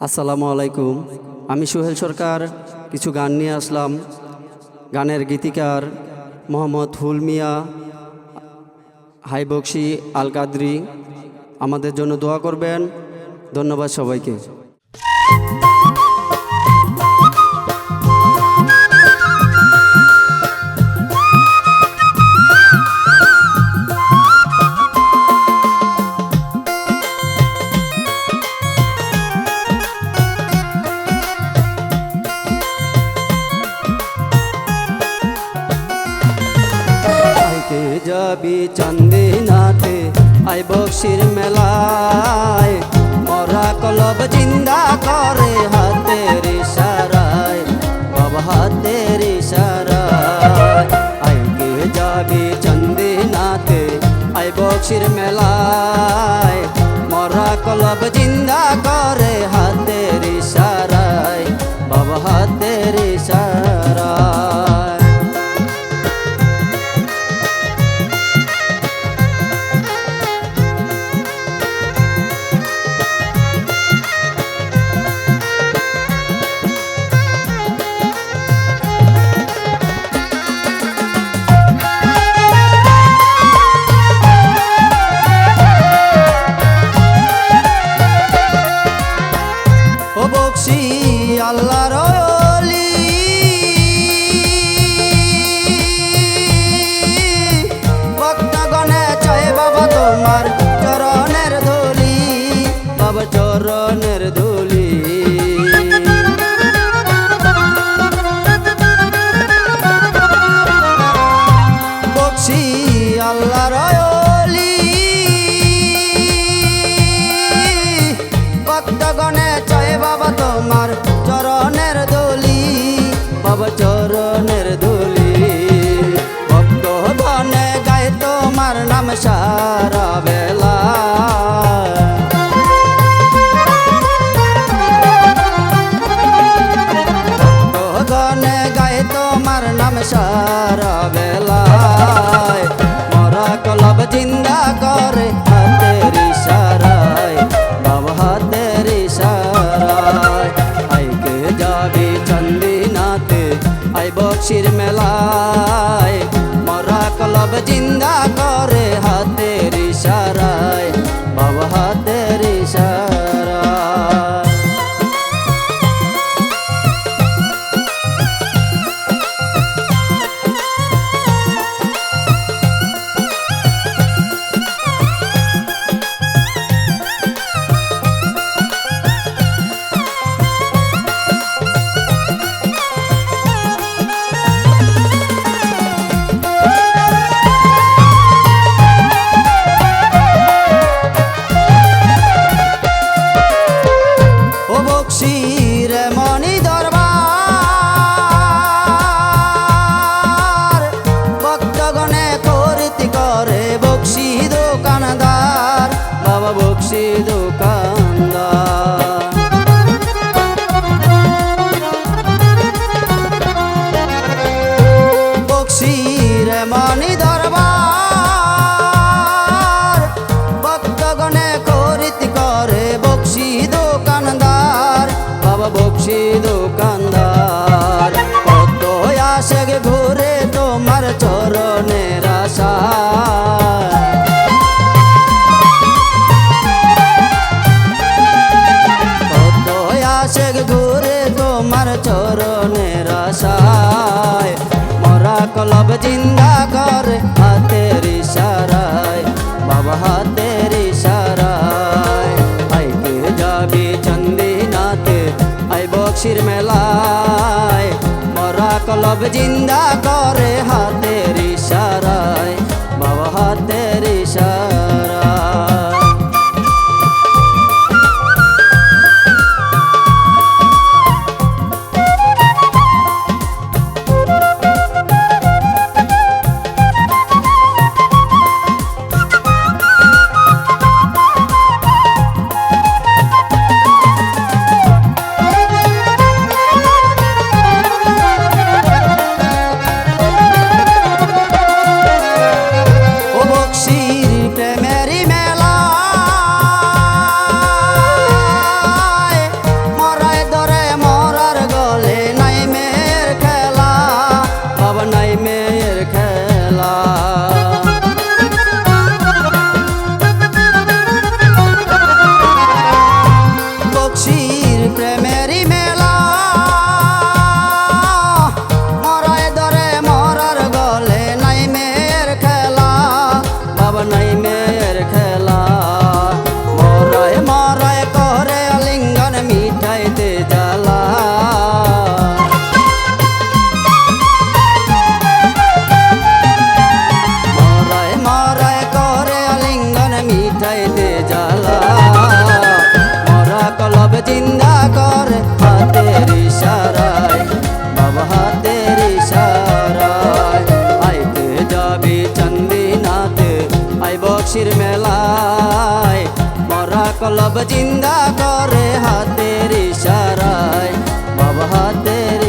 আসসালামু আলাইকুম। আমি সোহেল সরকার। কিছু গান নিয়ে আসলাম। গানের গীতিকার মোহাম্মদ হুলমিয়া হাইবক্সি আল কাদরি। আমাদের জন্য দোয়া করবেন। ধন্যবাদ সবাইকে। যাবি চান্দিনাতে আই বক্সির মেলায়। মরা কলব জিন্দা করে হাতের ইশারায় বাবা হাতের ইশারায়। আইকে যাবি চান্দিনাতে আই বক্সির মেলায়। মরা কলব জিন্দা করে চরণের ধুলি বাবা চরণের ধুলি। দোকানদার। বক্সির মণি দরবার, ভক্তগণে করিতি করে বক্সি দোকানদার। বাবা বক্সি দোকানদার কত আসে ঘুরে তোমার চরণের আশা জিন্দা করে হাতের বুঝাইতে জ্বালা। মরা কলব চিন্তা করে হাতে ইশারায় বাবা হাতে ইশারায়। আইতে যাবি চন্দিনাতে আই বক্সির মেলায়। মরা কলব চিন্তা করে হাতে ইশারায় বাবা হাতের